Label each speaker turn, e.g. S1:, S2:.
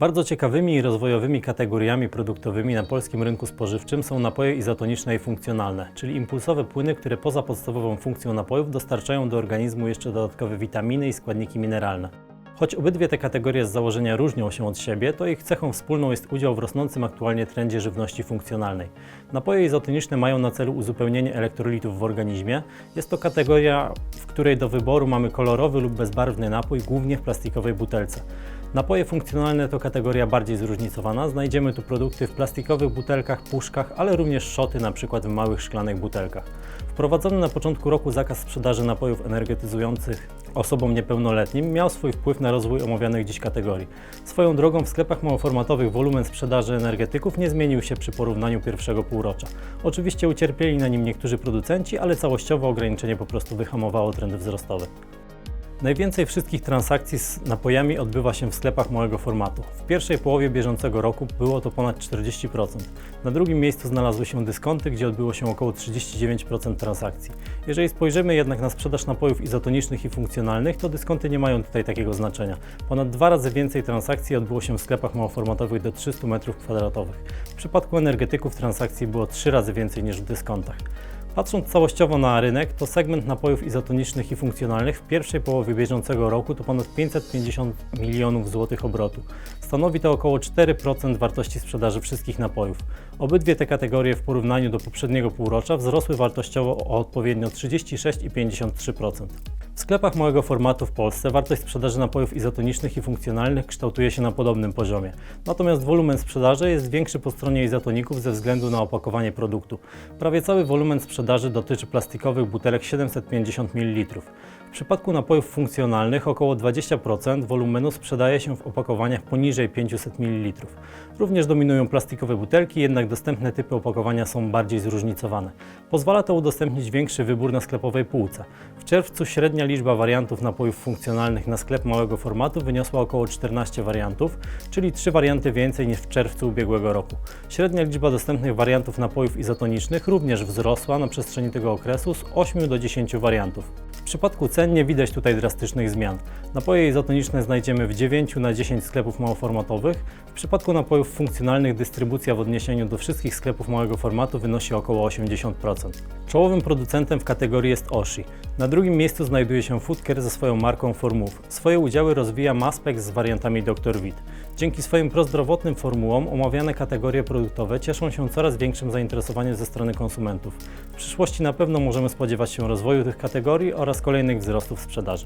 S1: Bardzo ciekawymi i rozwojowymi kategoriami produktowymi na polskim rynku spożywczym są napoje izotoniczne i funkcjonalne, czyli impulsowe płyny, które poza podstawową funkcją napojów dostarczają do organizmu jeszcze dodatkowe witaminy i składniki mineralne. Choć obydwie te kategorie z założenia różnią się od siebie, to ich cechą wspólną jest udział w rosnącym aktualnie trendzie żywności funkcjonalnej. Napoje izotoniczne mają na celu uzupełnienie elektrolitów w organizmie. Jest to kategoria, w której do wyboru mamy kolorowy lub bezbarwny napój, głównie w plastikowej butelce. Napoje funkcjonalne to kategoria bardziej zróżnicowana. Znajdziemy tu produkty w plastikowych butelkach, puszkach, ale również szoty, np. w małych szklanych butelkach. Wprowadzony na początku roku zakaz sprzedaży napojów energetyzujących osobom niepełnoletnim miał swój wpływ na rozwój omawianych dziś kategorii. Swoją drogą w sklepach małoformatowych wolumen sprzedaży energetyków nie zmienił się przy porównaniu pierwszego półrocza. Oczywiście ucierpieli na nim niektórzy producenci, ale całościowo ograniczenie po prostu wyhamowało trend wzrostowy. Najwięcej wszystkich transakcji z napojami odbywa się w sklepach małego formatu. W pierwszej połowie bieżącego roku było to ponad 40%. Na drugim miejscu znalazły się dyskonty, gdzie odbyło się około 39% transakcji. Jeżeli spojrzymy jednak na sprzedaż napojów izotonicznych i funkcjonalnych, to dyskonty nie mają tutaj takiego znaczenia. Ponad dwa razy więcej transakcji odbyło się w sklepach małoformatowych do 300 m2. W przypadku energetyków transakcji było trzy razy więcej niż w dyskontach. Patrząc całościowo na rynek, to segment napojów izotonicznych i funkcjonalnych w pierwszej połowie bieżącego roku to ponad 550 milionów złotych obrotu. Stanowi to około 4% wartości sprzedaży wszystkich napojów. Obydwie te kategorie w porównaniu do poprzedniego półrocza wzrosły wartościowo o odpowiednio 36 i 53%. W sklepach małego formatu w Polsce wartość sprzedaży napojów izotonicznych i funkcjonalnych kształtuje się na podobnym poziomie. Natomiast wolumen sprzedaży jest większy po stronie izotoników ze względu na opakowanie produktu. Prawie cały wolumen sprzedaży dotyczy plastikowych butelek 750 ml. W przypadku napojów funkcjonalnych około 20% wolumenu sprzedaje się w opakowaniach poniżej 500 ml. Również dominują plastikowe butelki, jednak dostępne typy opakowania są bardziej zróżnicowane. Pozwala to udostępnić większy wybór na sklepowej półce. W czerwcu średnia liczba wariantów napojów funkcjonalnych na sklep małego formatu wyniosła około 14 wariantów, czyli 3 warianty więcej niż w czerwcu ubiegłego roku. Średnia liczba dostępnych wariantów napojów izotonicznych również wzrosła na przestrzeni tego okresu z 8 do 10 wariantów. W przypadku cen nie widać tutaj drastycznych zmian. Napoje izotoniczne znajdziemy w 9 na 10 sklepów małoformatowych. W przypadku napojów funkcjonalnych dystrybucja w odniesieniu do wszystkich sklepów małego formatu wynosi około 80%. Czołowym producentem w kategorii jest Oshi. Na drugim miejscu znajduje się Foodcare ze swoją marką Formów. Swoje udziały rozwija Maspek z wariantami Dr. Wit. Dzięki swoim prozdrowotnym formułom omawiane kategorie produktowe cieszą się coraz większym zainteresowaniem ze strony konsumentów. W przyszłości na pewno możemy spodziewać się rozwoju tych kategorii oraz kolejnych wzrostów sprzedaży.